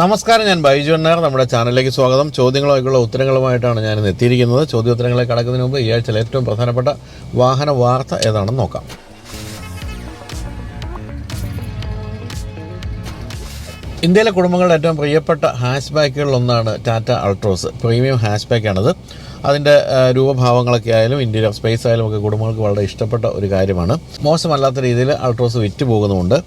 നമസ്കാരം ഞാൻ ബൈജു അന്നാർ നമ്മുടെ ചാനലിലേക്ക് സ്വാഗതം. ചോദ്യങ്ങളുമായിട്ടുള്ള ഉത്തരങ്ങളുമായിട്ടാണ് ഞാൻ ഇന്ന് എത്തിയിരിക്കുന്നത്. ചോദ്യോത്തരങ്ങളെ കടക്കുന്നതിന് മുമ്പ് ഈ ആഴ്ചയിലെ ഏറ്റവും പ്രധാനപ്പെട്ട വാഹന വാർത്ത ഏതാണെന്ന് നോക്കാം. ഇന്ത്യയിലെ കുടുംബങ്ങളുടെ ഏറ്റവും പ്രിയപ്പെട്ട ഹാഷ് ബാക്കുകളിലൊന്നാണ് ടാറ്റ അൾട്രോസ്. പ്രീമിയം ഹാഷ് ബാക്കാണത് അതിന്റെ രൂപഭാവങ്ങളൊക്കെ ആയാലും ഇന്റീരിയർ സ്പേസ് ആയാലും ഒക്കെ കുടുംബങ്ങൾക്ക് വളരെ ഇഷ്ടപ്പെട്ട ഒരു കാര്യമാണ്. മോശമല്ലാത്ത രീതിയിൽ അൾട്രോസ് വിറ്റ് പോകുന്നുമുണ്ട്.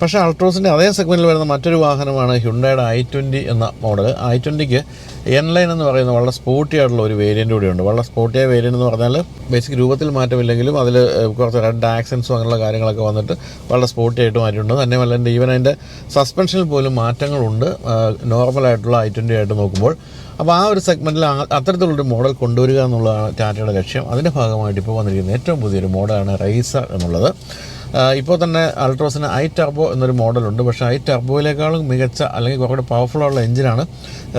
പക്ഷേ അൾട്രോസിന്റെ അതേ സെഗ്മെന്റിൽ വരുന്ന മറ്റൊരു വാഹനമാണ് ഹ്യുണ്ടയുടെ ഐ ട്വന്റി എന്ന മോഡൽ ഐ ട്വന്റിക്ക് എൻ ലൈൻ എന്ന് പറയുന്ന വളരെ സ്പോർട്ടി ആയിട്ടുള്ള ഒരു വേരിയന്റ് കൂടിയുണ്ട്. വളരെ സ്പോർട്ടിയായ വേരിയന്റ് എന്ന് പറഞ്ഞാൽ ബേസിക് രൂപത്തിൽ മാറ്റമില്ലെങ്കിലും അതിൽ കുറച്ച് റെഡ് ആക്സൻസും അങ്ങനെയുള്ള കാര്യങ്ങളൊക്കെ വന്നിട്ട് വളരെ സ്പോർട്ടി ആയിട്ട് മാറ്റിയിട്ടുണ്ട്. തന്നെയല്ല എന്റെ ഈവൻ അതിന്റെ സസ്പെൻഷനിൽ പോലും മാറ്റങ്ങളുണ്ട്. നോർമലായിട്ടുള്ള ഐ ട്വന്റി ആയിട്ട് നോക്കുമ്പോൾ. അപ്പോൾ ആ ഒരു സെഗ്മെന്റിൽ അത്തരത്തിലുള്ളൊരു മോഡൽ കൊണ്ടുവരിക എന്നുള്ളതാണ് ടാറ്റയുടെ ലക്ഷ്യം. അതിന്റെ ഭാഗമായിട്ട് ഇപ്പോൾ വന്നിരിക്കുന്ന ഏറ്റവും പുതിയൊരു മോഡലാണ് റൈസർ എന്നുള്ളത്. ഇപ്പോൾ തന്നെ അൾട്രോസിന് ഐ ടർബോ എന്നൊരു മോഡലുണ്ട്. പക്ഷേ ഐ ടർബോയിലേക്കാളും മികച്ച അല്ലെങ്കിൽ കുറേ പവർഫുൾ ഉള്ള എഞ്ചിനാണ്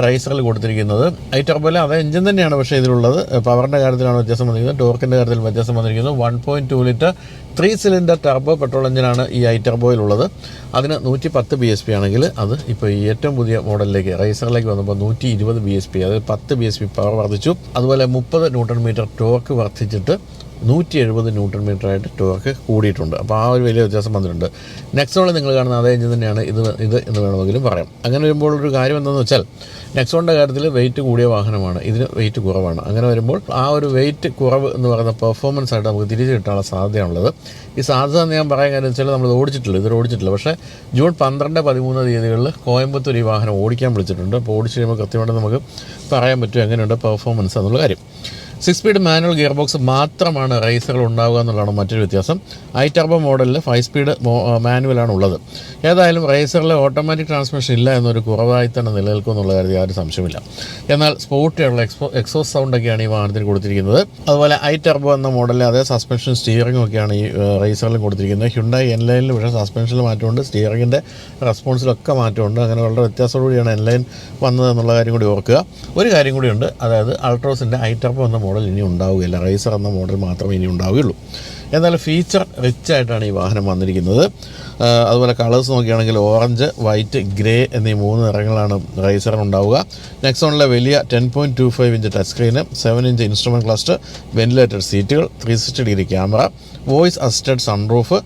റൈസറിൽ കൊടുത്തിരിക്കുന്നത്. ഐ ടർബോയിലെ അതേ എഞ്ചിൻ തന്നെയാണ് പക്ഷേ ഇതിലുള്ളത്. പവറിന്റെ കാര്യത്തിലാണ് വ്യത്യാസം വന്നിരിക്കുന്നത്. ടോർക്കിന്റെ കാര്യത്തിൽ വ്യത്യാസം വന്നിരിക്കുന്നത് one point two litre three cylinder turbo petrol എഞ്ചിനാണ് ഈ ഐ ടർബോയിലുള്ളത്. അതിന് നൂറ്റി പത്ത് ബി എസ് പി ആണെങ്കിൽ അത് ഇപ്പോൾ ഈ ഏറ്റവും പുതിയ മോഡലിലേക്ക് റൈസറിലേക്ക് വന്നപ്പോൾ നൂറ്റി ഇരുപത് ബി എസ് പി അതായത് പത്ത് ബി എസ് പി പവർ വർദ്ധിച്ചു. അതുപോലെ മുപ്പത് ന്യൂട്ടൺ മീറ്റർ ടോർക്ക് വർദ്ധിച്ചിട്ട് നൂറ്റി എഴുപത് മീറ്റർ ആയിട്ട് ടോർക്ക് കൂടിയിട്ടുണ്ട്. അപ്പോൾ ആ ഒരു വലിയ വ്യത്യാസം വന്നിട്ടുണ്ട്. നെക്സോണിൽ നിങ്ങൾ കാണുന്ന അതേ എഞ്ചിൻ തന്നെയാണ്. ഇത് ഇത് എന്ന് വേണമെങ്കിലും പറയാം. അങ്ങനെ വരുമ്പോൾ ഒരു കാര്യം എന്താണെന്ന് വെച്ചാൽ നെക്സോണിന്റെ കാര്യത്തിൽ വെയിറ്റ് കൂടിയ വാഹനമാണ്. ഇതിന് വെയിറ്റ് കുറവാണ്. അങ്ങനെ വരുമ്പോൾ ആ ഒരു വെയിറ്റ് കുറവ് എന്ന് പറയുന്ന പെർഫോമൻസ് ആയിട്ട് നമുക്ക് തിരിച്ചു കിട്ടാനുള്ള സാധ്യതയാണുള്ളത്. ഈ സാധ്യത എന്ന് ഞാൻ പറയാൻ കാര്യം വെച്ചാൽ നമ്മൾ ഓടിച്ചിട്ടില്ല. ഇതൊരു ഓടിച്ചിട്ടില്ല. പക്ഷേ ജൂൺ പന്ത്രണ്ട് പതിമൂന്ന് തീയതികളിൽ കോയമ്പത്തൂർ ഈ വാഹനം ഓടിക്കാൻ വിളിച്ചിട്ടുണ്ട്. അപ്പോൾ ഓടിച്ച് കഴിയുമ്പോൾ കൃത്യമായിട്ട് നമുക്ക് പറയാൻ പറ്റും എങ്ങനെയുണ്ട് പെർഫോമൻസ് എന്നുള്ള കാര്യം. Six speed manual gear box മാത്രമാണ് റേസുകൾ ഉണ്ടാവുക എന്നുള്ളതാണ് മറ്റൊരു വ്യത്യാസം. ഐ ടർബോ മോഡലിൽ ഫൈവ് സ്പീഡ് മാനുവലാണ് ഉള്ളത്. ഏതായാലും റേസറിൽ ഓട്ടോമാറ്റിക് ട്രാൻസ്മിഷൻ ഇല്ല എന്നൊരു കുറവായി തന്നെ നിലനിൽക്കും എന്നുള്ള കാര്യത്തിൽ യാതൊരു സംശയമില്ല എന്നാൽ സ്പോർട്ടിയുള്ള എക്സ്പോ എക്സോസ് സൗണ്ടൊക്കെയാണ് ഈ വാഹനത്തിന് കൊടുത്തിരിക്കുന്നത്. അതുപോലെ ഐ ടർബോ എന്ന മോഡലിൽ അതേ സസ്പെൻഷൻ സ്റ്റിയറിംഗ് ഒക്കെയാണ് ഈ റേസറിലും കൊടുത്തിരിക്കുന്നത്. ഹ്യുണ്ടായി എൻ ലൈനിൽ പക്ഷേ സസ്പെൻഷനിൽ മാറ്റമുണ്ട്. സ്റ്റിയറിങ്ങിന്റെ റെസ്പോൺസിലൊക്കെ മാറ്റമുണ്ട്. അങ്ങനെ വളരെ വ്യത്യാസത്തോടുകൂടിയാണ് എൻ ലൈൻ വന്നത് എന്നുള്ള കാര്യം കൂടി ഓർക്കുക. ഒരു കാര്യം കൂടിയുണ്ട്. അതായത് അൾട്രോസിന്റെ ഐ ടർബോ എന്ന മോഡൽ ഇനി ഉണ്ടാവുകയില്ല. റൈസർ എന്ന മോഡൽ മാത്രമേ ഇനി ഉണ്ടാവുകയുള്ളൂ. എന്നാൽ ഫീച്ചർ റിച്ച് ആയിട്ടാണ് ഈ വാഹനം വന്നിരിക്കുന്നത്. അതുപോലെ കളേഴ്സ് നോക്കുകയാണെങ്കിൽ ഓറഞ്ച് വൈറ്റ് ഗ്രേ എന്നീ മൂന്ന് നിറങ്ങളാണ് റൈസറിന് ഉണ്ടാവുക. നെക്സോണിലെ വലിയ ten point two five inch touch screen seven inch instrument cluster ventilated സീറ്റുകൾ three sixty degree camera voice assisted sunroof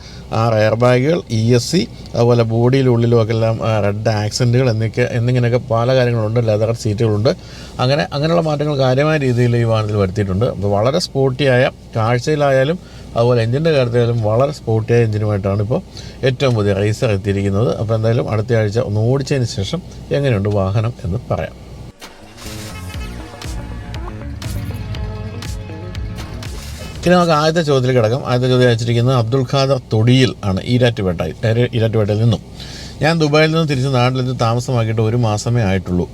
ആറ് എയർ ബാഗുകൾ ഇ എസ് സി അതുപോലെ ബോഡിയിലുള്ളിലും ഒക്കെ എല്ലാം റെഡ് ആക്സന്റുകൾ എന്നൊക്കെ എന്നിങ്ങനെയൊക്കെ പല കാര്യങ്ങളുണ്ട് ലെതർ സീറ്റുകളുണ്ട്. അങ്ങനെ അങ്ങനെയുള്ള മാറ്റങ്ങൾ കാര്യമായ രീതിയിൽ ഈ വാഹനത്തിൽ വരുത്തിയിട്ടുണ്ട്. അപ്പോൾ വളരെ സ്പോർട്ടിയായ കാഴ്ചയിലായാലും അതുപോലെ എഞ്ചിന്റെ കാര്യത്തിലായാലും വളരെ സ്പോർട്ടിയായ എഞ്ചിനുമായിട്ടാണ് ഇപ്പോൾ ഏറ്റവും പുതിയ റൈസർ എത്തിയിരിക്കുന്നത്. അപ്പോൾ എന്തായാലും അടുത്ത ആഴ്ച ഒന്ന് ഓടിച്ചതിന് ശേഷം എങ്ങനെയുണ്ട് വാഹനം എന്ന് പറയാം. ഇനി നമുക്ക് ആദ്യത്തെ ചോദ്യത്തിൽ കിടക്കാം. ആദ്യത്തെ ചോദ്യം അയച്ചിരിക്കുന്നത് അബ്ദുൽ ഖാദർ തൊടിയിൽ ആണ് ഈരാറ്റുപേട്ടയിൽ ഈരാറ്റുപേട്ടയിൽ നിന്നും. ഞാൻ ദുബായിൽ നിന്ന് തിരിച്ച് നാട്ടിലെത്തി താമസമാക്കിയിട്ട് ഒരു മാസമേ ആയിട്ടുള്ളൂ.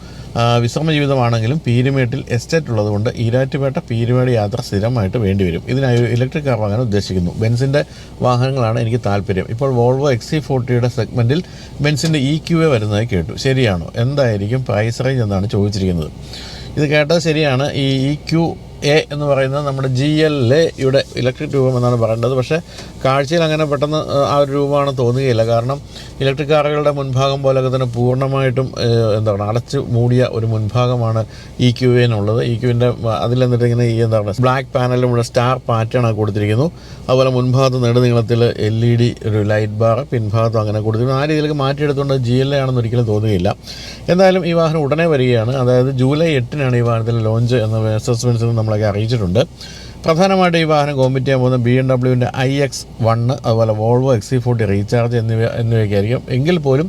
വിശ്രമ ജീവിതമാണെങ്കിലും പീരുമേട്ടിൽ എസ്റ്റേറ്റ് ഉള്ളതുകൊണ്ട് ഈരാറ്റുപേട്ട പീരുമേട് യാത്ര സ്ഥിരമായിട്ട് വേണ്ടിവരും ഇതിനായി ഒരു ഇലക്ട്രിക് കാർ വാങ്ങാൻ ഉദ്ദേശിക്കുന്നു. ബെൻസിന്റെ വാഹനങ്ങളാണ് എനിക്ക് താല്പര്യം. ഇപ്പോൾ വോൾവോ എക്സ് ഫോർട്ടിയുടെ സെഗ്മെന്റിൽ ബെൻസിന്റെ ഇ ക്യു എ വരുന്നതായി കേട്ടു. ശരിയാണോ? എന്തായിരിക്കും പ്രൈസ് റേഞ്ച് എന്നാണ് ചോദിച്ചിരിക്കുന്നത്. ഇത് കേട്ടത് ശരിയാണ്. ഈ ഇ ക്യു എ എന്ന് പറയുന്നത് നമ്മുടെ ജി എൽ എയുടെ ഇലക്ട്രിക് രൂപം എന്നാണ് പറയേണ്ടത്. പക്ഷേ കാഴ്ചയിൽ അങ്ങനെ പെട്ടെന്ന് ആ, ഒരു രൂപമാണ് തോന്നുകയില്ല. കാരണം ഇലക്ട്രിക് കാറുകളുടെ മുൻഭാഗം പോലൊക്കെ തന്നെ പൂർണമായിട്ടും എന്താ എന്താണ് അടച്ചു മൂടിയ ഒരു മുൻഭാഗമാണ് ഇ ക്യു എന്നുള്ളത്. ഇ ക്യുവിന്റെ അതിൽ എന്നിട്ട് ഇങ്ങനെ ഈ എന്താണ് ബ്ലാക്ക് പാനലും ഇവിടെ സ്റ്റാർ പാറ്റേൺ കൊടുത്തിരിക്കുന്നു. അതുപോലെ മുൻഭാഗത്ത് നെടുനീളത്തിൽ എൽ ഇ ഡി ഒരു ലൈറ്റ് ബാർ പിൻഭാഗത്തും അങ്ങനെ കൊടുത്തിരിക്കുന്നു. ആ രീതിയിലേക്ക് മാറ്റിയെടുത്തുകൊണ്ട് ജി എൽ എ ആണെന്ന് ഒരിക്കലും തോന്നുകയില്ല. എന്തായാലും ഈ വാഹനം ഉടനെ വരികയാണ്. അതായത് ജൂലൈ എട്ടിനാണ് ഈ വാഹനത്തിൽ ലോഞ്ച് എന്ന എന്ന് വേഴ്സസ് നമ്മളൊക്കെ അറിയിച്ചിട്ടുണ്ട്. പ്രധാനമായിട്ട് ഈ വാഹനം കോമ്പറ്റ് ചെയ്യാൻ പോകുന്ന ബി എം ഡബ്ല്യുവിന്റെ ഐ എക്സ് വണ്ണ് അതുപോലെ വോൾവോ എക്സി ഫോർട്ടി റീചാർജ് എന്നിവ എന്നിവയൊക്കെ ആയിരിക്കും എങ്കിൽ പോലും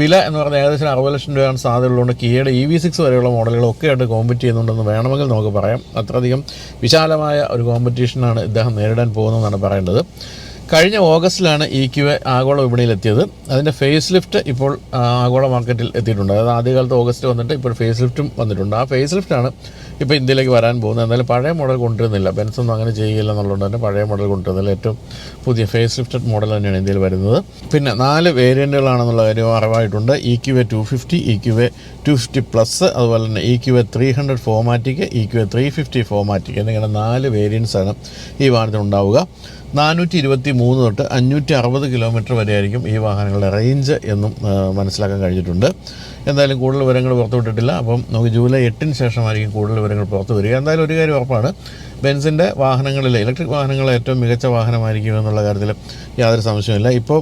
വില എന്ന് പറഞ്ഞാൽ ഏകദേശം അറുപത് ലക്ഷം രൂപയാണ് സാധ്യതയുള്ളതുകൊണ്ട് കിയയുടെ ഇ വി സിക്സ് വരെയുള്ള മോഡലുകളൊക്കെ ആയിട്ട് കോമ്പറ്റ് ചെയ്യുന്നുണ്ടെന്ന് വേണമെങ്കിൽ നമുക്ക് പറയാം. അത്രയധികം വിശാലമായ ഒരു കോമ്പറ്റീഷനാണ് ഇദ്ദേഹം നേരിടാൻ പോകുന്നതെന്നാണ് പറയേണ്ടത്. കഴിഞ്ഞ ഓഗസ്റ്റിലാണ് ഇ ക്യു എ ആഗോള വിപണിയിലെത്തിയത്. അതിന്റെ ഫേസ് ലിഫ്റ്റ് ഇപ്പോൾ ആഗോള മാർക്കറ്റിൽ എത്തിയിട്ടുണ്ട്. അതായത് ആദ്യകാലത്ത് ഓഗസ്റ്റ് വന്നിട്ട് ഇപ്പോൾ ഫേസ് ലിഫ്റ്റും വന്നിട്ടുണ്ട്. ആ ഫേസ് ലിഫ്റ്റാണ് ഇപ്പോൾ ഇന്ത്യയിലേക്ക് വരാൻ പോകുന്നത്. എന്നാലും പഴയ മോഡൽ കൊണ്ടുവരുന്നില്ല. ബെൻസ് ഒന്നും അങ്ങനെ ചെയ്യുകയില്ല എന്നുള്ളതുകൊണ്ട് തന്നെ പഴയ മോഡൽ കൊണ്ടുവരുന്നില്ല. ഏറ്റവും പുതിയ ഫേസ് ലിഫ്റ്റഡ് മോഡൽ തന്നെയാണ് ഇന്ത്യയിൽ വരുന്നത്. പിന്നെ നാല് വേരിയന്റുകളാണെന്നുള്ള കാര്യം അറിവായിട്ടുണ്ട്. E Q A two fifty E Q A two fifty plus അതുപോലെ തന്നെ E Q A three hundred ഫോമാറ്റിക് E Q A three fifty ഫോമാറ്റിക് എന്നിങ്ങനെ നാല് വേരിയൻസാണ് ഈ വാഹനത്തിന് ഉണ്ടാവുക. നാനൂറ്റി ഇരുപത്തി മൂന്ന് തൊട്ട് അഞ്ഞൂറ്റി അറുപത് കിലോമീറ്റർ വരെയായിരിക്കും ഈ വാഹനങ്ങളുടെ റേഞ്ച് എന്നും മനസ്സിലാക്കാൻ കഴിഞ്ഞിട്ടുണ്ട്. എന്തായാലും കൂടുതൽ വിവരങ്ങൾ പുറത്തുവിട്ടിട്ടില്ല അപ്പം നമുക്ക് ജൂലൈ എട്ടിന് ശേഷമായിരിക്കും കൂടുതൽ വിവരങ്ങൾ പുറത്തു വരിക. എന്തായാലും ഒരു കാര്യം ഉറപ്പാണ്. ബെൻസിന്റെ വാഹനങ്ങളിലെ ഇലക്ട്രിക് വാഹനങ്ങൾ ഏറ്റവും മികച്ച വാഹനമായിരിക്കും എന്നുള്ള കാര്യത്തിൽ യാതൊരു സംശയമില്ല ഇപ്പോൾ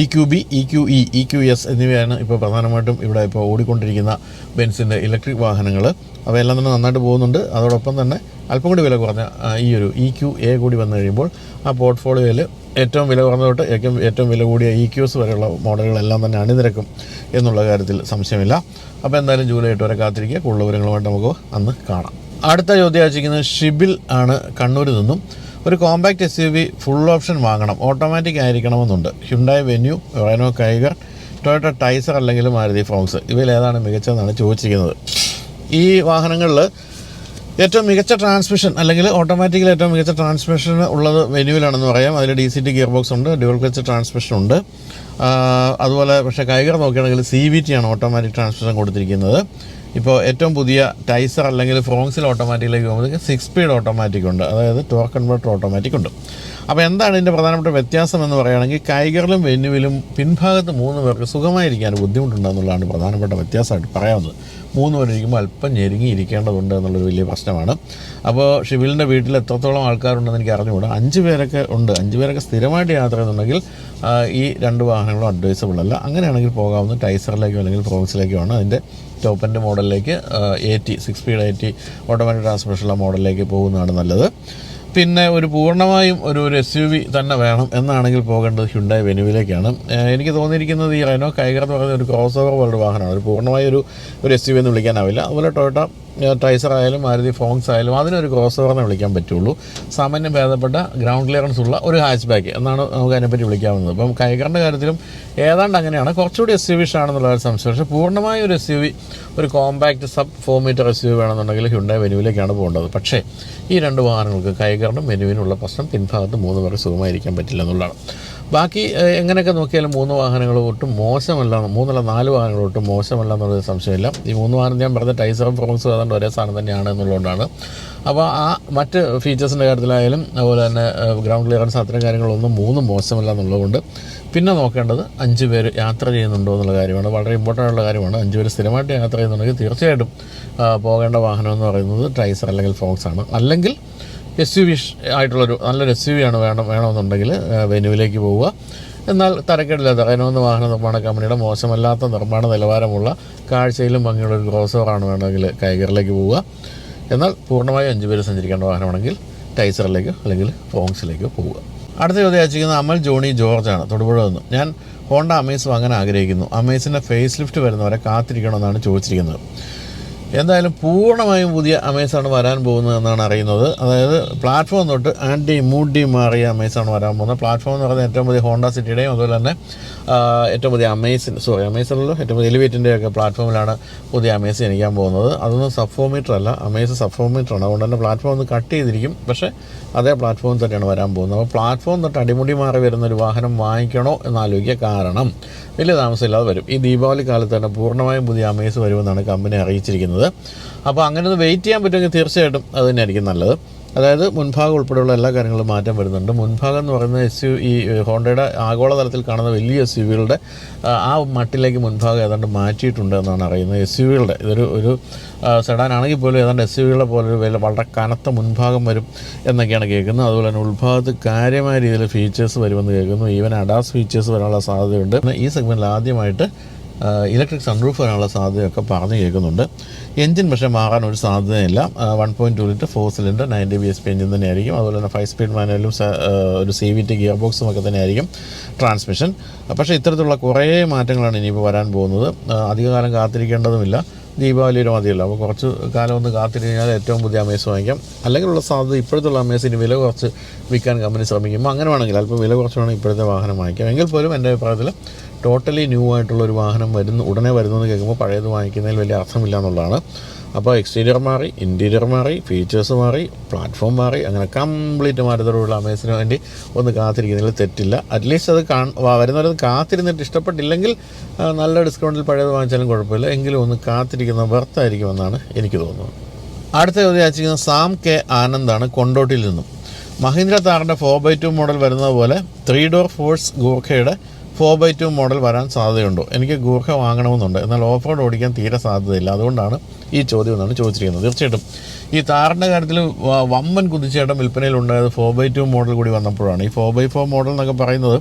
E Q B E Q E E Q S എന്നിവയാണ് ഇപ്പോൾ പ്രധാനമായിട്ടും ഇവിടെ ഇപ്പോൾ ഓടിക്കൊണ്ടിരിക്കുന്ന ബെൻസിന്റെ ഇലക്ട്രിക് വാഹനങ്ങൾ. അവയെല്ലാം തന്നെ നന്നായിട്ട് പോകുന്നുണ്ട്. അതോടൊപ്പം തന്നെ അല്പം കൂടി വില കുറഞ്ഞ ഈ ഒരു ഇ ക്യു എ കൂടി വന്നു കഴിയുമ്പോൾ ആ പോർട്ട്ഫോളിയോയിൽ ഏറ്റവും വില കുറഞ്ഞ തൊട്ട് ഏറ്റവും ഏറ്റവും വില കൂടിയ ഇ ക്യൂസ് വരെയുള്ള മോഡലുകളെല്ലാം തന്നെ അണിനിരക്കും എന്നുള്ള കാര്യത്തിൽ സംശയമില്ല. അപ്പോൾ എന്തായാലും ജൂലൈ എട്ട് വരെ കാത്തിരിക്കുക. കൂടുതൽ വിവരങ്ങളുമായിട്ട് നമുക്ക് അന്ന് കാണാം. അടുത്ത ചോദ്യം അയച്ചിരിക്കുന്നത് ഷിബിൽ ആണ് കണ്ണൂരിൽ നിന്നും. ഒരു compact S U V full option വാങ്ങണം. Automatic ആയിരിക്കണമെന്നുണ്ട്. Hyundai Venue Renault Kiger Toyota Taisor അല്ലെങ്കിൽ മാരുതി ഫോംസ് ഇവയിൽ ഏതാണ് മികച്ചതെന്നാണ് ചോദിച്ചിരിക്കുന്നത്. ഈ വാഹനങ്ങളിൽ ഏറ്റവും മികച്ച ട്രാൻസ്മിഷൻ അല്ലെങ്കിൽ ഓട്ടോമാറ്റിക്കലി ഏറ്റവും മികച്ച ട്രാൻസ്മിഷൻ ഉള്ളത് വെന്യൂവിലാണെന്ന് പറയാം. അതിൽ D C T gear box ഉണ്ട് ഡ്യുവൽ ക്ലച്ച് ട്രാൻസ്മിഷൻ ഉണ്ട്. അതുപോലെ പക്ഷേ കൈകർ നോക്കുകയാണെങ്കിൽ സി വി ടി ആണ് ഓട്ടോമാറ്റിക് ട്രാൻസ്മിഷൻ കൊടുത്തിരിക്കുന്നത്. ഇപ്പോൾ ഏറ്റവും പുതിയ ടൈസർ അല്ലെങ്കിൽ ഫ്രോങ്സിൽ ഓട്ടോമാറ്റിക്കിലേക്ക് പോകുമ്പോൾ സിക്സ് സ്പീഡ് ഓട്ടോമാറ്റിക് ഉണ്ട്. അതായത് ടോർക്ക് കൺവേർട്ടർ ഓട്ടോമാറ്റിക് ഉണ്ട്. അപ്പോൾ എന്താണ് ഇതിന്റെ പ്രധാനപ്പെട്ട വ്യത്യാസം എന്ന് പറയുകയാണെങ്കിൽ കൈകറിലും വെന്നുവിലും പിൻഭാഗത്ത് മൂന്ന് പേർക്ക് സുഖമായിരിക്കാൻ ബുദ്ധിമുട്ടുണ്ടെന്നുള്ളതാണ് പ്രധാനപ്പെട്ട വ്യത്യാസമായിട്ട് പറയാവുന്നത്. മൂന്ന് പേരിരിക്കുമ്പോൾ അല്പം ഞെരുങ്ങി ഇരിക്കേണ്ടതുണ്ട് എന്നുള്ളൊരു വലിയ പ്രശ്നമാണ്. അപ്പോൾ ഷിബിലിന്റെ വീട്ടിൽ എത്രത്തോളം ആൾക്കാരുണ്ടെന്ന് എനിക്ക് അറിഞ്ഞുകൂടാ. അഞ്ച് പേരൊക്കെ ഉണ്ട്. അഞ്ച് പേരൊക്കെ സ്ഥിരമായിട്ട് യാത്ര ചെയ്യുന്നുണ്ടെങ്കിൽ ഈ രണ്ട് വാഹനങ്ങളും അഡ്വൈസബിൾ അല്ല. അങ്ങനെയാണെങ്കിൽ പോകാവുന്ന ടൈസറിലേക്കോ അല്ലെങ്കിൽ ഫ്രോക്സിലേക്കോ ആണ് അതിന്റെ ടോപ്പ് എന്റെ മോഡലിലേക്ക് A T six speed A T automatic ട്രാൻസ്മിഷനുള്ള മോഡലിലേക്ക് പോകുന്നതാണ് നല്ലത്. പിന്നെ ഒരു പൂർണമായും ഒരു ഒരു എസ് യു വി തന്നെ വേണം എന്നാണെങ്കിൽ പോകേണ്ടത് ഹ്യുണ്ടായി വെനുവിലേക്കാണ് എനിക്ക് തോന്നിയിരിക്കുന്നത് ഈ റെനോ കൈകർ എന്ന് പറയുന്ന ഒരു ക്രോസ് ഓവർ വേൾഡ് വാഹനമാണ്. ഒരു പൂർണമായ ഒരു ഒരു എസ് യു വി എന്ന് വിളിക്കാനാവില്ല. അതുപോലെ ടൊയോട്ട ടൈസർ ആയാലും മാരുതി ഫോങ്സ് ആയാലും അതിനൊരു ക്രോസ് ഓവറിനെ വിളിക്കാൻ പറ്റുള്ളൂ. സാമാന്യം ഭേദപ്പെട്ട ഗ്രൗണ്ട് ക്ലിയറൻസ് ഉള്ള ഒരു ഹാച്ച് ബാക്ക് എന്നാണ് നമുക്ക് അതിനെപ്പറ്റി വിളിക്കാവുന്നത്. അപ്പം കൈഗറിന്റെ കാര്യത്തിലും ഏതാണ്ട് അങ്ങനെയാണ്. കുറച്ചുകൂടി എസ് യു വിഷ് ആണെന്നുള്ള ഒരു സംശയം. പക്ഷേ പൂർണമായ ഒരു എസ് യു വി ഒരു compact sub four meter S U V വേണമെന്നുണ്ടെങ്കിൽ ഹ്യുണ്ടായ വെനുവിലേക്കാണ് പോകേണ്ടത്. പക്ഷേ ഈ രണ്ട് വാഹനങ്ങൾക്ക് കൈകറിനും മെനുവിനുള്ള പ്രശ്നം പിൻഭാഗത്ത് മൂന്ന് പേർക്ക് സുഖമായിരിക്കാൻ പറ്റില്ല എന്നുള്ളതാണ്. ബാക്കി എങ്ങനെയൊക്കെ നോക്കിയാലും മൂന്ന് വാഹനങ്ങൾ ഒട്ടും മോശമല്ല മൂന്നല്ല നാല് വാഹനങ്ങൾ ഒട്ടും മോശമല്ല എന്നുള്ളത് സംശയമില്ല. ഈ മൂന്ന് വാഹനം ഞാൻ പറഞ്ഞ ടൈസറും ഫ്രോങ്സും ഏതാണ്ട് ഒരേ സാധനം തന്നെയാണ് എന്നുള്ളതുകൊണ്ടാണ്. അപ്പോൾ ആ മറ്റ് ഫീച്ചേഴ്സിന്റെ കാര്യത്തിലായാലും അതുപോലെ തന്നെ ഗ്രൗണ്ട് ക്ലിയറൻസ് അത്തരം കാര്യങ്ങളൊന്നും മൂന്നും മോശമല്ല എന്നുള്ളതുകൊണ്ട് പിന്നെ നോക്കേണ്ടത് അഞ്ച് പേര് യാത്ര ചെയ്യുന്നുണ്ടോ എന്നുള്ള കാര്യമാണ്. വളരെ ഇമ്പോർട്ടന്റ് ആയിട്ടുള്ള കാര്യമാണ്. അഞ്ച് പേര് സ്ഥിരമായിട്ട് യാത്ര ചെയ്യുന്നുണ്ടെങ്കിൽ തീർച്ചയായിട്ടും പോകേണ്ട വാഹനം എന്ന് പറയുന്നത് ടൈസർ അല്ലെങ്കിൽ ഫോക്സ് ആണ്. അല്ലെങ്കിൽ എസ് യു വി ആയിട്ടുള്ളൊരു നല്ലൊരു എസ് യു വി ആണ് വേണം വേണമെന്നുണ്ടെങ്കിൽ വെന്യൂവിലേക്ക് പോവുക. എന്നാൽ തരക്കേടില്ലാത്ത റെനോന്ന് വാഹന നിർമ്മാണ കമ്പനിയുടെ മോശമല്ലാത്ത നിർമ്മാണ നിലവാരമുള്ള കാഴ്ചയിലും ഭംഗിയുള്ള ഒരു ക്രോസ് ഓവറാണ് വേണമെങ്കിൽ കൈഗറിലേക്ക് പോവുക. എന്നാൽ പൂർണമായും അഞ്ച് പേര് സഞ്ചരിക്കേണ്ട വാഹനമാണെങ്കിൽ ടൈസറിലേക്കോ അല്ലെങ്കിൽ ഫോങ്സിലേക്കോ പോവുക. അടുത്ത ചോദ്യം അയച്ചിരിക്കുന്ന അമൽ ജോണി ജോർജാണ് തൊടുപുഴ നിന്ന് ഞാൻ ഹോണ്ട അമേസ് വാങ്ങാൻ ആഗ്രഹിക്കുന്നു. അമേസിന്റെ ഫേസ് ലിഫ്റ്റ് വരുന്നവരെ കാത്തിരിക്കണമെന്നാണ് ചോദിച്ചിരിക്കുന്നത്. എന്തായാലും പൂർണമായും പുതിയ അമേസാണ് വരാൻ പോകുന്നത് എന്നാണ് അറിയുന്നത്. അതായത് പ്ലാറ്റ്ഫോം തൊട്ട് ആന്റി മൂഡി മാറിയ അമേസാണ് വരാൻ പോകുന്നത്. പ്ലാറ്റ്ഫോം എന്ന് പറയുന്നത് ഏറ്റവും പുതിയ ഹോണ്ട സിറ്റിയുടെയും അതുപോലെ തന്നെ ഏറ്റവും പുതിയ അമേസിൻ സോറി അമേസോണിലും ഏറ്റവും പുതിയ എലിവേറ്റിന്റെ ഒക്കെ പ്ലാറ്റ്ഫോമിലാണ് പുതിയ അമേസ് ജനിക്കാൻ പോകുന്നത്. അതൊന്നും സബ്ഫോമീറ്റർ അല്ല. അമേസ് സബ്ഫോമീറ്ററാണ് അതുകൊണ്ട് തന്നെ പ്ലാറ്റ്ഫോം ഒന്ന് കട്ട് ചെയ്തിരിക്കും. പക്ഷേ അതേ പ്ലാറ്റ്ഫോം തന്നെയാണ് വരാൻ പോകുന്നത്. അപ്പോൾ പ്ലാറ്റ്ഫോം തൊട്ട് അടിമുടി മാറി വരുന്ന ഒരു വാഹനം വാങ്ങിക്കണോ എന്നാലോചിക്കുക കാരണം വലിയ താമസമില്ലാതെ വരും. ഈ ദീപാവലി കാലത്ത് തന്നെ പൂർണമായും പുതിയ അമേസ് വരുമെന്നാണ് കമ്പനി അറിയിച്ചിരിക്കുന്നത്. അപ്പോൾ അങ്ങനെ ഒന്ന് വെയിറ്റ് ചെയ്യാൻ പറ്റുമെങ്കിൽ തീർച്ചയായിട്ടും അത് തന്നെയായിരിക്കും നല്ലത്. അതായത് മുൻഭാഗം ഉൾപ്പെടെയുള്ള എല്ലാ കാര്യങ്ങളും മാറ്റം വരുന്നുണ്ട്. മുൻഭാഗം എന്ന് പറയുന്നത് എസ് യു ഈ ഹോണ്ടയുടെ ആഗോളതലത്തിൽ കാണുന്ന വലിയ എസ് യു വികളുടെ ആ മട്ടിലേക്ക് മുൻഭാഗം ഏതാണ്ട് മാറ്റിയിട്ടുണ്ട് എന്നാണ് അറിയുന്നത്. എസ് യു വികളുടെ ഇതൊരു ഒരു സെഡാൻ ആണെങ്കിൽ പോലും ഏതാണ്ട് എസ് യു വികളെ പോലെ ഒരു വില വളരെ കനത്ത മുൻഭാഗം വരും എന്നൊക്കെയാണ് കേൾക്കുന്നത്. അതുപോലെ തന്നെ ഉൾഭാഗത്ത് കാര്യമായ രീതിയിൽ ഫീച്ചേഴ്സ് വരുമെന്ന് കേൾക്കുന്നു. ഈവൻ അഡാസ് ഫീച്ചേഴ്സ് വരാനുള്ള സാധ്യതയുണ്ട്. ഈ സെഗ്മെന്റിൽ ആദ്യമായിട്ട് ഇലക്ട്രിക് സൺറൂഫ് വരാനുള്ള സാധ്യതയൊക്കെ പറഞ്ഞു കേൾക്കുന്നുണ്ട്. എഞ്ചിൻ പക്ഷേ മാറാൻ ഒരു സാധ്യതയില്ല. One point two litre four cylinder ninety B S P engine തന്നെയായിരിക്കും. അതുപോലെ തന്നെ ഫൈവ് സ്പീഡ് മാനുവലും ഒരു സി വി ടി ഗിയർ ബോക്സും ഒക്കെ തന്നെയായിരിക്കും ട്രാൻസ്മിഷൻ പക്ഷേ ഇത്തരത്തിലുള്ള കുറേ മാറ്റങ്ങളാണ് ഇനിയിപ്പോൾ വരാൻ പോകുന്നത്. അധികകാലം കാത്തിരിക്കേണ്ടതുമില്ല. ദീപാവലിയുടെ മതിയല്ലോ. അപ്പോൾ കുറച്ച് കാലം ഒന്ന് കാത്തിരിഞ്ഞാൽ ഏറ്റവും പുതിയ അമേസ് വാങ്ങിക്കാം. അല്ലെങ്കിലുള്ള സാധ്യത ഇപ്പോഴത്തുള്ള അമേസിന് വില കുറച്ച് വിൽക്കാൻ കമ്പനി ശ്രമിക്കുമ്പോൾ അങ്ങനെ വേണമെങ്കിൽ അല്പം വില കുറച്ച് വേണമെങ്കിൽ ഇപ്പോഴത്തെ വാഹനം വാങ്ങിക്കാം. എങ്കിൽ പോലും എന്റെ അഭിപ്രായത്തിൽ ടോട്ടലി ന്യൂ ആയിട്ടുള്ള ഒരു വാഹനം വരുന്നു ഉടനെ വരുന്നു എന്ന് കേൾക്കുമ്പോൾ പഴയത് വാങ്ങിക്കുന്നതിൽ വലിയ അർത്ഥമില്ല എന്നുള്ളതാണ്. അപ്പോൾ എക്സ്റ്റീരിയർ മാറി ഇന്റീരിയർ മാറി ഫീച്ചേഴ്സ് മാറി പ്ലാറ്റ്ഫോം മാറി അങ്ങനെ കംപ്ലീറ്റ് മാറ്റത്തോടുള്ള അമേസിന് വേണ്ടി ഒന്ന് കാത്തിരിക്കുന്നതിൽ തെറ്റില്ല. അറ്റ്ലീസ്റ്റ് അത് കാ വരുന്നവരത് കാത്തിരുന്നിട്ട് ഇഷ്ടപ്പെട്ടില്ലെങ്കിൽ നല്ല ഡിസ്കൗണ്ടിൽ പഴയത് വാങ്ങിച്ചാലും കുഴപ്പമില്ല. എങ്കിലും ഒന്ന് കാത്തിരിക്കുന്ന വെർത്തായിരിക്കുമെന്നാണ് എനിക്ക് തോന്നുന്നത്. അടുത്ത ചോദ്യം അയച്ചിരിക്കുന്ന സാം കെ ആനന്ദാണ് കൊണ്ടോട്ടിയിൽ നിന്നും. മഹീന്ദ്ര താറിന്റെ ഫോർ ബൈ ടു മോഡൽ വരുന്നത് പോലെ ത്രീ ഡോർ ഫോഴ്സ് ഗൂർഖയുടെ ഫോർ ബൈ ടു മോഡൽ വരാൻ സാധ്യതയുണ്ടോ? എനിക്ക് ഗൂർഖ വാങ്ങണമെന്നുണ്ട്. എന്നാൽ ഓഫ് റോഡ് ഓടിക്കാൻ തീരെ സാധ്യതയില്ല. അതുകൊണ്ടാണ് ഈ ചോദ്യം എന്നാണ് ചോദിച്ചിരിക്കുന്നത്. തീർച്ചയായിട്ടും. ഈ താറിന്റെ കാര്യത്തിൽ വമ്മൻ കുതിച്ചേട്ടം വിൽപ്പനയിൽ ഉണ്ടായത് ഫോർ ബൈ ടു മോഡൽ കൂടി വന്നപ്പോഴാണ്. ഈ ഫോർ ബൈ ഫോർ മോഡൽ എന്നൊക്കെ പറയുന്നത്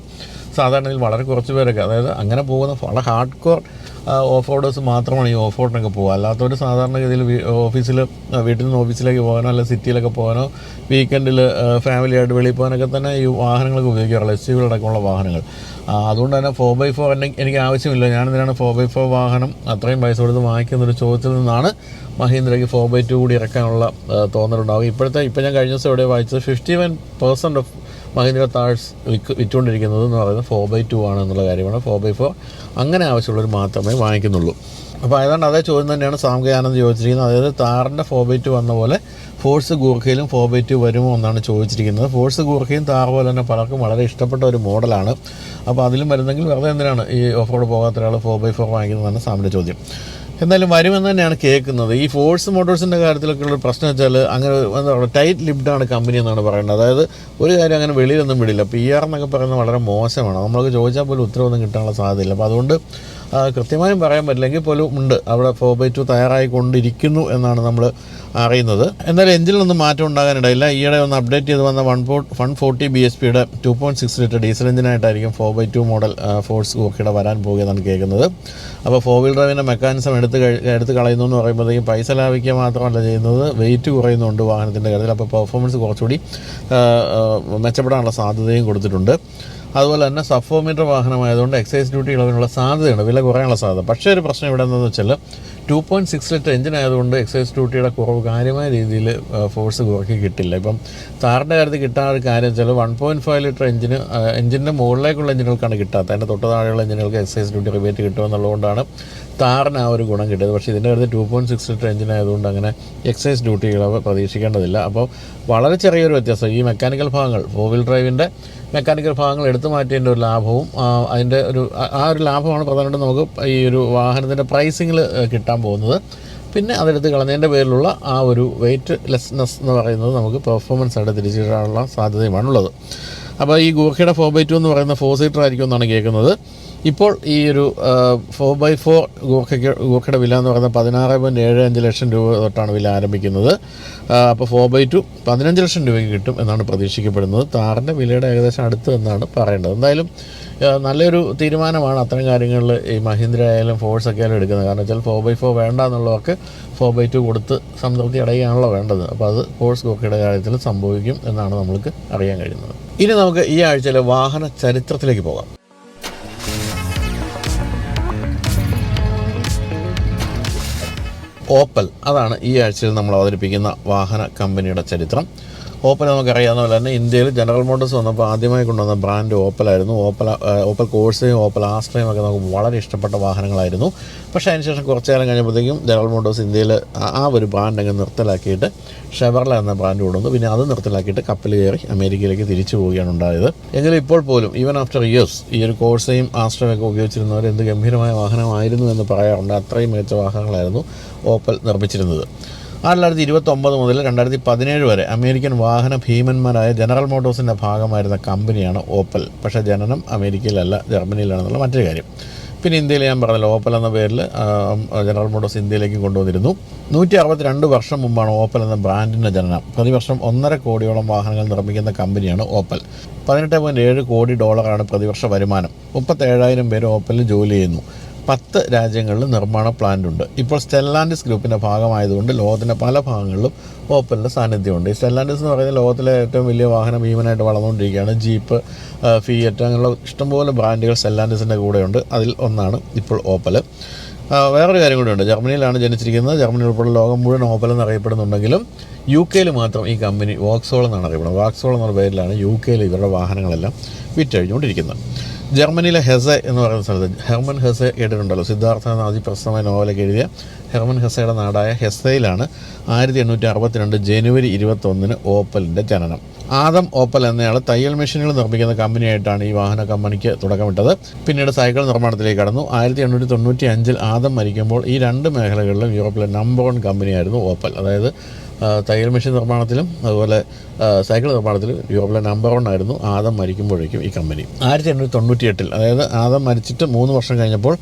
സാധാരണയിൽ വളരെ കുറച്ച് പേരൊക്കെ അതായത് അങ്ങനെ പോകുന്ന വളരെ ഹാർഡ് കോർ ഓഫ് റോഡേഴ്സ് മാത്രമാണ് ഈ ഓഫ് റോഡിനൊക്കെ പോകുക അല്ലാത്തവർ സാധാരണഗതിയിൽ ഓഫീസിൽ വീട്ടിൽ നിന്ന് ഓഫീസിലേക്ക് പോകാനോ അല്ലെങ്കിൽ സിറ്റിയിലൊക്കെ പോകാനോ വീക്കെൻഡിൽ ഫാമിലിയായിട്ട് വെളിയിൽ പോകാനൊക്കെ തന്നെ ഈ വാഹനങ്ങളൊക്കെ ഉപയോഗിക്കാറുള്ളത് എസ് യുകളടക്കമുള്ള വാഹനങ്ങൾ അതുകൊണ്ട് തന്നെ ഫോർ ബൈ ഫോർ എനിക്ക് എനിക്ക് ആവശ്യമില്ല. ഞാനെന്തിനാണ് ഫോർ ബൈ ഫോർ വാഹനം അത്രയും പൈസ കൊടുത്ത് വാങ്ങിക്കുന്നൊരു ചോദ്യത്തിൽ നിന്നാണ് മഹീന്ദ്രയ്ക്ക് ഫോർ ബൈ ടു കൂടി ഇറക്കാനുള്ള തോന്നലുണ്ടാകും ഇപ്പോഴത്തെ ഇപ്പോൾ ഞാൻ കഴിഞ്ഞ ദിവസം എവിടെ വായിച്ചത് fifty one percent of Mahindra താഴ്സ് വിൽക്ക് വിറ്റുകൊണ്ടിരിക്കുന്നത് എന്ന് പറയുന്നത് ഫോർ ബൈ ടു ആണ് എന്നുള്ള കാര്യമാണ്. ഫോർ ബൈ ഫോർ അങ്ങനെ ആവശ്യമുള്ളവർ മാത്രമേ വാങ്ങിക്കുന്നുള്ളൂ. അപ്പോൾ അതുകൊണ്ട് അതേ ചോദ്യം തന്നെയാണ് സാംഖ്യാനന്ദ് ചോദിച്ചിരിക്കുന്നത്. അതായത് താറിന്റെ ഫോർ ബൈ ടു വന്ന പോലെ ഫോഴ്സ് ഗൂർഖയിലും ഫോർ ബൈ ടു വരുമോ എന്നാണ് ചോദിച്ചിരിക്കുന്നത്. ഫോഴ്സ് ഗൂർഖയും താർ പോലെ തന്നെ പലർക്കും വളരെ ഇഷ്ടപ്പെട്ട ഒരു മോഡലാണ്. അപ്പോൾ അതിലും വരുന്നെങ്കിൽ വെറുതെ എന്തിനാണ് ഈ ഓഫ് റോഡ് പോകാത്ത ഒരാൾ ഫോർ ബൈ ഫോർ വാങ്ങിക്കുന്നതാണ് സാമിന്റെ ചോദ്യം. എന്തായാലും വരുമെന്ന് തന്നെയാണ് കേൾക്കുന്നത്. ഈ ഫോഴ്സ് മോട്ടോഴ്സിന്റെ കാര്യത്തിലൊക്കെ ഉള്ള പ്രശ്നം വെച്ചാൽ അങ്ങനെ എന്താ പറയുക ടൈറ്റ് ലിപ്ഡാണ് കമ്പനി എന്നാണ് പറയുന്നത്. അതായത് ഒരു കാര്യം അങ്ങനെ വെളിയിലൊന്നും വിടില്ല. പി ആർ എന്നൊക്കെ പറയുന്നത് വളരെ മോശമാണ്. നമ്മൾക്ക് ചോദിച്ചാൽ പോലും ഉത്തരവൊന്നും കിട്ടാനുള്ള സാധ്യതയില്ല. അപ്പോൾ അതുകൊണ്ട് കൃത്യമായും പറയാൻ പറ്റില്ലെങ്കിൽ പോലും ഉണ്ട്. അവിടെ ഫോർ ബൈ ടു തയ്യാറായിക്കൊണ്ടിരിക്കുന്നു എന്നാണ് നമ്മൾ അറിയുന്നത്. എന്തായാലും എഞ്ചിനൊന്നും മാറ്റം ഉണ്ടാകാനിടയില്ല. ഈയിടെ ഒന്ന് അപ്ഡേറ്റ് ചെയ്ത് വന്ന one four one forty B S പിയുടെ two point six litre diesel എഞ്ചിനായിട്ടായിരിക്കും four by two model Force ഓക്കിയുടെ വരാൻ പോകുകയെന്നാണ് കേൾക്കുന്നത്. അപ്പോൾ ഫോർ വീൽ ഡ്രൈവിന്റെ മെക്കാനിസം എടുത്ത് എടുത്ത് കളയുന്നു എന്ന് പറയുമ്പോഴത്തേക്കും പൈസ ലാഭിക്കുക മാത്രമല്ല ചെയ്യുന്നത്. വെയിറ്റ് കുറയുന്നുണ്ട് വാഹനത്തിന്റെ കാര്യത്തിൽ. അപ്പോൾ പെർഫോമൻസ് കുറച്ചുകൂടി മെച്ചപ്പെടാനുള്ള സാധ്യതയും കൊടുത്തിട്ടുണ്ട്. അതുപോലെ തന്നെ സഫോമീറ്റർ വാഹനമായതുകൊണ്ട് എക്സൈസ് ഡ്യൂട്ടി ഇളവിനുള്ള സാധ്യതയുണ്ട്. വില കുറയാനുള്ള സാധ്യത. പക്ഷേ ഒരു പ്രശ്നം ഇവിടെ എന്താണെന്ന് വെച്ചാൽ two point six litre engine ആയതുകൊണ്ട് എക്സൈസ് ഡ്യൂട്ടിയുടെ കുറവ് കാര്യമായ രീതിയിൽ ഫോഴ്സ് കുറയ്ക്ക് കിട്ടില്ല. ഇപ്പം താറിന്റെ കാര്യത്തിൽ കിട്ടാൻ ഒരു കാര്യം വെച്ചാൽ വൺ പോയിന്റ് ഫൈവ് ലിറ്റർ എഞ്ചിന് എഞ്ചിന്റെ മുകളിലേക്കുള്ള എഞ്ചിനുകൾക്കാണ് കിട്ടാത്തത്. അതിന്റെ തൊട്ട് താഴെയുള്ള എഞ്ചിനുകൾക്ക് എക്സൈസ് ഡ്യൂട്ടി റിബേറ്റ് കിട്ടുമെന്നുള്ളതുകൊണ്ടാണ് താറിന് ആ ഒരു ഗുണം കിട്ടിയത്. പക്ഷേ ഇതിന്റെ കാര്യത്തിൽ two point six litre engine ആയതുകൊണ്ട് അങ്ങനെ എക്സൈസ് ഡ്യൂട്ടികൾ പ്രതീക്ഷിക്കേണ്ടതില്ല. അപ്പോൾ വളരെ ചെറിയൊരു വ്യത്യാസം. ഈ മെക്കാനിക്കൽ ഭാഗങ്ങൾ ഫോർ വീൽ ഡ്രൈവിന്റെ മെക്കാനിക്കൽ ഭാഗങ്ങൾ എടുത്തു മാറ്റിയതിന്റെ ഒരു ലാഭവും അതിന്റെ ഒരു ആ- ആ ഒരു ലാഭമാണ് പ്രധാനമായിട്ടും നമുക്ക് ഈ ഒരു വാഹനത്തിന്റെ പ്രൈസിങ്ങിൽ കിട്ടാൻ പോകുന്നത്. പിന്നെ അതെടുത്ത് കളഞ്ഞതിന്റെ പേരിലുള്ള ആ ഒരു വെയിറ്റ് ലെസ്നെസ് എന്ന് പറയുന്നത് നമുക്ക് പെർഫോമൻസ് ആയിട്ട് തിരിച്ചിടാനുള്ള സാധ്യതയുമാണുള്ളത്. അപ്പോൾ ഈ ഗൂർഖയുടെ ഫോർ ബൈ ടു എന്ന് പറയുന്ന ഫോർ സീറ്റർ ആയിരിക്കും എന്നാണ് കേൾക്കുന്നത്. ഇപ്പോൾ ഈ ഒരു ഫോർ ബൈ ഫോർ ഗൂർഖയ്ക്ക് ഗൂർഖയുടെ വില എന്ന് പറയുന്നത് പതിനാറ് പോയിന്റ് ഏഴ് അഞ്ച് ലക്ഷം രൂപ തൊട്ടാണ് വില ആരംഭിക്കുന്നത്. അപ്പോൾ ഫോർ ബൈ ടു പതിനഞ്ച് ലക്ഷം രൂപയ്ക്ക് കിട്ടും എന്നാണ് പ്രതീക്ഷിക്കപ്പെടുന്നത്. താറിന്റെ വിലയുടെ ഏകദേശം അടുത്ത് എന്നാണ് പറയേണ്ടത്. എന്തായാലും നല്ലൊരു തീരുമാനമാണ് അത്തരം കാര്യങ്ങളിൽ ഈ മഹീന്ദ്ര ആയാലും ഫോഴ്സ് ഒക്കെ ആയാലും എടുക്കുന്നത്. കാരണം വെച്ചാൽ ഫോർ ബൈ ഫോർ വേണ്ട എന്നുള്ളവർക്ക് ഫോർ ബൈ ടു കൊടുത്ത് സംതൃപ്തി അടയുകയാണല്ലോ വേണ്ടത്. അപ്പോൾ അത് ഫോഴ്സ് ഗോക്കയുടെ കാര്യത്തിൽ സംഭവിക്കും എന്നാണ് നമ്മൾക്ക് അറിയാൻ കഴിയുന്നത്. ഇനി നമുക്ക് ഈ ആഴ്ചയിലെ വാഹന ചരിത്രത്തിലേക്ക് പോകാം. ഓപ്പൽ. അതാണ് ഈ ആഴ്ചയിൽ നമ്മൾ അവതരിപ്പിക്കുന്ന വാഹന കമ്പനിയുടെ ചരിത്രം. ഓപ്പൽ നമുക്കറിയാവുന്ന പോലെ തന്നെ ഇന്ത്യയിൽ ജനറൽ മോട്ടോഴ്സ് വന്നപ്പോൾ ആദ്യമായി കൊണ്ടുവന്ന ബ്രാൻഡ് ഓപ്പലായിരുന്നു ഓപ്പൽ ഓപ്പൽ കോഴ്സയും ഓപ്പൽ ആസ്ട്രയും ഒക്കെ നമുക്ക് വളരെ ഇഷ്ടപ്പെട്ട വാഹനങ്ങളായിരുന്നു. പക്ഷേ അതിനുശേഷം കുറച്ച് കാലം കഴിഞ്ഞപ്പോഴത്തേക്കും ജനറൽ മോട്ടോഴ്സ് ഇന്ത്യയിൽ ആ- ഒരു ബ്രാൻഡ് അങ്ങ് നിർത്തലാക്കിയിട്ട് ഷെവർല എന്ന ബ്രാൻഡ് കൊണ്ടുവന്നു. പിന്നെ അത് നിർത്തലാക്കിയിട്ട് കപ്പൽ കയറി അമേരിക്കയിലേക്ക് തിരിച്ചു പോവുകയാണ് ഉണ്ടായത്. എങ്കിലും ഇപ്പോൾ പോലും ഈവൻ ആഫ്റ്റർ ഇയേഴ്സ് ഈ ഒരു കോഴ്സയും ആസ്ട്രയും ഒക്കെ ഉപയോഗിച്ചിരുന്നവർ എന്ത് ഗംഭീരമായ വാഹനമായിരുന്നു എന്ന് പറയാറുണ്ട്. അത്രയും മികച്ച വാഹനങ്ങളായിരുന്നു ഓപ്പൽ നിർമ്മിച്ചിരുന്നത്. ആയിരത്തി തൊള്ളായിരത്തി ഇരുപത്തി ഒമ്പത് മുതൽ രണ്ടായിരത്തി പതിനേഴ് വരെ അമേരിക്കൻ വാഹന ഭീമന്മാരായ ജനറൽ മോട്ടോഴ്സിന്റെ ഭാഗമായിരുന്ന കമ്പനിയാണ് ഓപ്പൽ. പക്ഷേ ജനനം അമേരിക്കയിലല്ല ജർമ്മനിയിലാണെന്നുള്ള മറ്റൊരു കാര്യം. പിന്നെ ഇന്ത്യയിൽ ഞാൻ പറഞ്ഞല്ലോ ഓപ്പൽ എന്ന പേരിൽ ജനറൽ മോട്ടോഴ്സ് ഇന്ത്യയിലേക്ക് കൊണ്ടുവന്നിരുന്നു. നൂറ്റി അറുപത്തിരണ്ട് വർഷം മുമ്പാണ് ഓപ്പൽ എന്ന ബ്രാൻഡിന്റെ ജനനം. പ്രതിവർഷം ഒന്നര കോടിയോളം വാഹനങ്ങൾ നിർമ്മിക്കുന്ന കമ്പനിയാണ് ഓപ്പൽ. പതിനെട്ട് പോയിന്റ് ഏഴ് കോടി ഡോളറാണ് പ്രതിവർഷ വരുമാനം. മുപ്പത്തേഴായിരം പേര് ഓപ്പലിൽ ജോലി ചെയ്യുന്നു. പത്ത് രാജ്യങ്ങളിൽ നിർമ്മാണ പ്ലാന്റ് ഉണ്ട് ഇപ്പോൾ സ്റ്റെല്ലാൻഡിസ് ഗ്രൂപ്പിന്റെ ഭാഗമായതുകൊണ്ട് ലോകത്തിന്റെ പല ഭാഗങ്ങളിലും ഓപ്പലിന്റെ സാന്നിധ്യമുണ്ട്. ഈ സ്റ്റെല്ലാൻഡിസ് എന്ന് പറയുന്നത് ലോകത്തിലെ ഏറ്റവും വലിയ വാഹനം ഭീമനായിട്ട് വളർന്നുകൊണ്ടിരിക്കുകയാണ്. ജീപ്പ് ഫിയറ്റ് അങ്ങനെയുള്ള ഇഷ്ടംപോലെ ബ്രാൻഡുകൾ സ്റ്റെല്ലാൻഡിസിന്റെ കൂടെയുണ്ട്. അതിൽ ഒന്നാണ് ഇപ്പോൾ ഓപ്പൽ വേറൊരു കാര്യം കൂടിയുണ്ട്. ജർമ്മനിയിലാണ് ജനിച്ചിരിക്കുന്നത്. ജർമ്മനി ഉൾപ്പെടെ ലോകം മുഴുവൻ ഓപ്പൽ എന്നറിയപ്പെടുന്നുണ്ടെങ്കിലും യു കെയിൽ മാത്രം ഈ കമ്പനി വോക്സോൾ എന്നാണ് അറിയപ്പെടുന്നത്. വാക്സോൾ എന്നുള്ള പേരിലാണ് യു കെയിൽ ഇവരുടെ വാഹനങ്ങളെല്ലാം വിറ്റഴിഞ്ഞുകൊണ്ടിരിക്കുന്നത്. ജർമ്മനിയിലെ ഹെസെ എന്ന് പറയുന്ന സ്ഥലത്ത് ഹെർമൻ ഹെസെ കേട്ടിട്ടുണ്ടല്ലോ. സിദ്ധാർത്ഥ നാദി അതിപ്രസവമായ നോവലൊക്കെ എഴുതിയ ഹെർമൻ ഹെസയുടെ നാടായ ഹെസയിലാണ് ആയിരത്തി എണ്ണൂറ്റി അറുപത്തിരണ്ട് ജനുവരി ഇരുപത്തൊന്നിന് ഓപ്പലിന്റെ ജനനം. ആദം ഓപ്പൽ എന്നയാൾ തയ്യൽ മെഷീനുകൾ നിർമ്മിക്കുന്ന കമ്പനിയായിട്ടാണ് ഈ വാഹന കമ്പനിക്ക് തുടക്കമിട്ടത്. പിന്നീട് സൈക്കിൾ നിർമ്മാണത്തിലേക്ക് കടന്നു. ആയിരത്തി എണ്ണൂറ്റി തൊണ്ണൂറ്റി അഞ്ചിൽ ആദം മരിക്കുമ്പോൾ ഈ രണ്ട് മേഖലകളിലും യൂറോപ്പിലെ നമ്പർ വൺ കമ്പനിയായിരുന്നു ഓപ്പൽ. അതായത് തയ്യൽ മെഷീൻ നിർമ്മാണത്തിലും അതുപോലെ സൈക്കിൾ നിർമ്മാണത്തിൽ യൂറോപ്പിലെ നമ്പർ വൺ ആയിരുന്നു ആദം മരിക്കുമ്പോഴേക്കും ഈ കമ്പനി. ആയിരത്തി എണ്ണൂറ്റി തൊണ്ണൂറ്റി എട്ടിൽ അതായത് ആദം മരിച്ചിട്ട് മൂന്ന് വർഷം കഴിഞ്ഞപ്പോൾ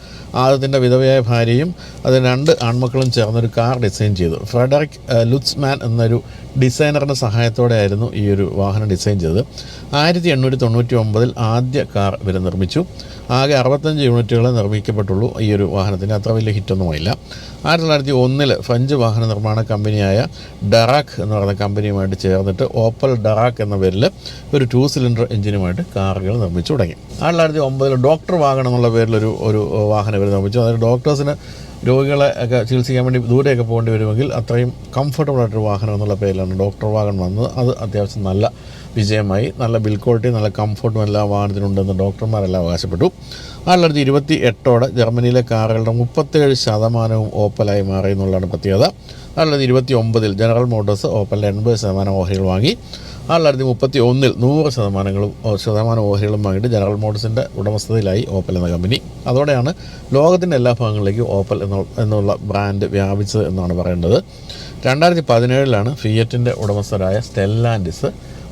ആദത്തിന്റെ വിധവയായ ഭാര്യയും അത് രണ്ട് ആൺമക്കളും ചേർന്നൊരു കാർ ഡിസൈൻ ചെയ്തു. ഫ്രെഡറിക് ലുത്സ്മാൻ എന്നൊരു ഡിസൈനറിന്റെ സഹായത്തോടെ ആയിരുന്നു ഈ ഒരു വാഹനം ഡിസൈൻ ചെയ്തത്. ആയിരത്തി എണ്ണൂറ്റി തൊണ്ണൂറ്റി ഒമ്പതിൽ ആദ്യ കാർ ഇവർ നിർമ്മിച്ചു. ആകെ അറുപത്തഞ്ച് യൂണിറ്റുകളെ നിർമ്മിക്കപ്പെട്ടുള്ളൂ ഈ ഒരു വാഹനത്തിന് അത്ര വലിയ ഹിറ്റൊന്നുമില്ല ആയിരത്തി തൊള്ളായിരത്തി ഒന്നിൽ ഫ്രഞ്ച് വാഹന നിർമ്മാണ കമ്പനിയായ ഡറാക്ക് എന്ന് പറയുന്ന കമ്പനിയുമായിട്ട് ചേർന്നിട്ട് ഓപ്പൽ ഡറാക്ക് എന്ന പേരിൽ ഒരു ടു സിലിണ്ടർ എഞ്ചിനുമായിട്ട് കാറുകൾ നിർമ്മിച്ചു തുടങ്ങി. ആയിരത്തി തൊള്ളായിരത്തി ഒമ്പതിൽ ഡോക്ടർ വാഹനം എന്നുള്ള പേരിലൊരു ഒരു വാഹനം ഇവർ നിർമ്മിച്ചു. അതായത് ഡോക്ടേഴ്സിന് രോഗികളെ ഒക്കെ ചികിത്സിക്കാൻ വേണ്ടി ദൂരെയൊക്കെ പോകേണ്ടി വരുമെങ്കിൽ അത്രയും കംഫർട്ടബിൾ ആയിട്ടൊരു വാഹനം എന്നുള്ള പേരിലാണ് ഡോക്ടർ വാഹനം വന്നത്. അത് അത്യാവശ്യം നല്ല വിജയമായി നല്ല ബിൽ ക്വാളിറ്റി നല്ല കംഫർട്ടും എല്ലാം വാഹനത്തിനുണ്ടെന്ന് ഡോക്ടർമാരെല്ലാം അവകാശപ്പെട്ടു. ആയിരത്തി ഇരുപത്തി എട്ടോടെ ജർമ്മനിയിലെ കാറുകളുടെ മുപ്പത്തേഴ് ശതമാനവും ഓപ്പലായി മാറി എന്നുള്ളതാണ് പ്രത്യേകത. ആയിരത്തി ഇരുപത്തി ഒമ്പതിൽ ജനറൽ മോട്ടോഴ്സ് ഓപ്പലിന്റെ എൺപത് ശതമാനം ഓഹരികൾ വാങ്ങി. ആയിരത്തി തൊള്ളായിരത്തി മുപ്പത്തി ഒന്നിൽ നൂറ് ശതമാനങ്ങളും ശതമാനം ഓഹരികളും വാങ്ങിയിട്ട് ജനറൽ മോട്ടോഴ്സിന്റെ ഉടമസ്ഥതയിലായി ഓപ്പൽ എന്ന കമ്പനി. അതോടെയാണ് ലോകത്തിന്റെ എല്ലാ ഭാഗങ്ങളിലേക്കും ഓപ്പൽ എന്ന എന്നുള്ള ബ്രാൻഡ് വ്യാപിച്ചത് എന്നാണ് പറയേണ്ടത്. രണ്ടായിരത്തി പതിനേഴിലാണ് ഫിയറ്റിന്റെ ഉടമസ്ഥരായ സ്റ്റെല്ലാൻഡിസ്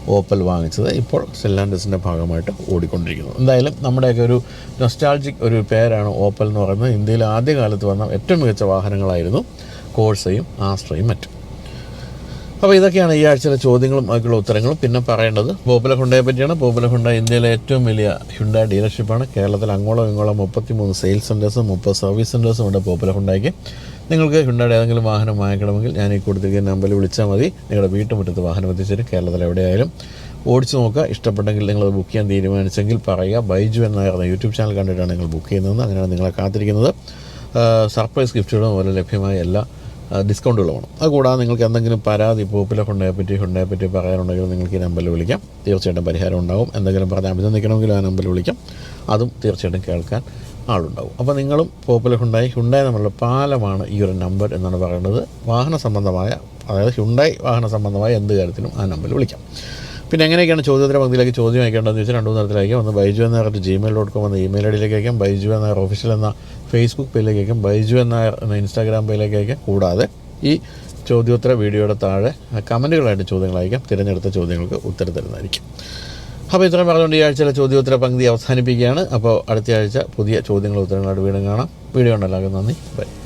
ഓപ്പൽ വാങ്ങിച്ചത്. ഇപ്പോൾ സ്റ്റെല്ലാൻഡിസിന്റെ ഭാഗമായിട്ട് ഓടിക്കൊണ്ടിരിക്കുന്നു. എന്തായാലും നമ്മുടെയൊക്കെ ഒരു നൊസ്റ്റാൾജിക് ഒരു പേരാണ് ഓപ്പൽ എന്ന് പറയുന്നത്. ഇന്ത്യയിൽ ആദ്യകാലത്ത് വന്ന ഏറ്റവും മികച്ച വാഹനങ്ങളായിരുന്നു കോഴ്സയും ആസ്ട്രയും മറ്റും. അപ്പോൾ ഇതൊക്കെയാണ് ഈ ആഴ്ചയിലെ ചോദ്യങ്ങളും അതിലുള്ള ഉത്തരങ്ങളും. പിന്നെ പറയേണ്ടത് പോപ്പുലർ ഹുണ്ടയെ പറ്റിയാണ്. പോപ്പുലർ ഹുണ്ട ഇന്ത്യയിലെ ഏറ്റവും വലിയ ഹുണ്ട ഡീലർഷിപ്പാണ്. കേരളത്തിൽ അങ്ങോളം ഇങ്ങോളം മുപ്പത്തി മൂന്ന് സെയിൽസ് സെന്റേഴ്സും മുപ്പത് സർവീസ് സെന്റേഴ്സും ഉണ്ട് പോപ്പുലർ ഹുണ്ടയ്ക്ക്. നിങ്ങൾക്ക് ഹുണ്ടയുടെ ഏതെങ്കിലും വാഹനം വാങ്ങിക്കണമെങ്കിൽ ഞാൻ ഈ കൊടുത്തിരിക്കുന്ന നമ്പറിൽ വിളിച്ചാൽ മതി. നിങ്ങളുടെ വീട്ടുമുറ്റത്ത് വാഹനം എത്തിച്ചേരും. കേരളത്തിൽ എവിടെയായാലും ഓടിച്ചു നോക്കുക. ഇഷ്ടപ്പെട്ടെങ്കിൽ നിങ്ങൾ ബുക്ക് ചെയ്യാൻ തീരുമാനിച്ചെങ്കിൽ പറയുക. ബൈജു എന്നായിരുന്ന യൂട്യൂബ് ചാനൽ കണ്ടിട്ടാണ് നിങ്ങൾ ബുക്ക് ചെയ്യുന്നത്. അങ്ങനെയാണ് നിങ്ങളെ കാത്തിരിക്കുന്നത്. സർപ്രൈസ് ഗിഫ്റ്റുകളും അതുപോലെ ലഭ്യമായ എല്ലാ ആ, അത് അതുകൂടാതെ നിങ്ങൾക്ക് എന്തെങ്കിലും പരാതി പോപ്പുലർ ഹുണ്ടയെ പറ്റി ഹുണ്ടയെ പറ്റി പറയാനുണ്ടെങ്കിൽ നിങ്ങൾക്ക് ഈ നമ്പറിൽ വിളിക്കാം. തീർച്ചയായിട്ടും പരിഹാരം ഉണ്ടാകും എന്തെങ്കിലും പറഞ്ഞ് അഭിനന്ദിക്കണമെങ്കിൽ ആ നമ്പറിൽ വിളിക്കാം. അതും തീർച്ചയായിട്ടും കേൾക്കാൻ ആളുണ്ടാവും. അപ്പോൾ നിങ്ങളും പോപ്പുലർ ഹുണ്ടായി ഹുണ്ടായി നമ്മളുടെ പാലമാണ് ഈ ഒരു നമ്പർ എന്നാണ് പറയുന്നത്. വാഹന സംബന്ധമായ അതായത് ഹുണ്ടായി വാഹന സംബന്ധമായ എന്ത് കാര്യത്തിനും ആ നമ്പറിൽ വിളിക്കാം. പിന്നെ എങ്ങനെയൊക്കെയാണ് ചോദ്യോത്തര പങ്ക്തിയിലേക്ക് ചോദ്യം അയക്കേണ്ടതെന്ന് വെച്ചാൽ രണ്ടു മൂന്ന് തരത്തിലേക്ക് ഒന്ന് ബൈജു എന്ന അറ്റ് ജിമെയിൽ ഡോട്ട് കോം എന്ന ഇമെയിൽ ഐ ഡിയിലേക്ക് അയക്കാം. ബൈജു എന്ന ഒഫീഷ്യൽ എന്ന ഫേസ്ബുക്ക് പേജിലേക്ക് അയക്കാം. ബൈജു എന്ന ഇൻസ്റ്റാഗ്രാം പേജിലേക്ക് അയക്കാം. കൂടാതെ ഈ ചോദ്യോത്തര വീഡിയോയുടെ താഴെ കമന്റുകളായിട്ട് ചോദ്യങ്ങൾ അയക്കാം. തിരഞ്ഞെടുത്ത ചോദ്യങ്ങൾക്ക് ഉത്തരം തരുന്നതായിരിക്കും. അപ്പോൾ ഇത്രയും പറഞ്ഞുകൊണ്ട് ഈ ആഴ്ചയിലെ ചോദ്യോത്തര പങ്ക്തി അവസാനിപ്പിക്കുകയാണ്. അപ്പോൾ അടുത്ത ആഴ്ച പുതിയ ചോദ്യങ്ങളും ഉത്തരങ്ങളായിട്ട് വീണ്ടും കാണാം. വീഡിയോ ഉണ്ടല്ലോ നന്ദി. ബൈ.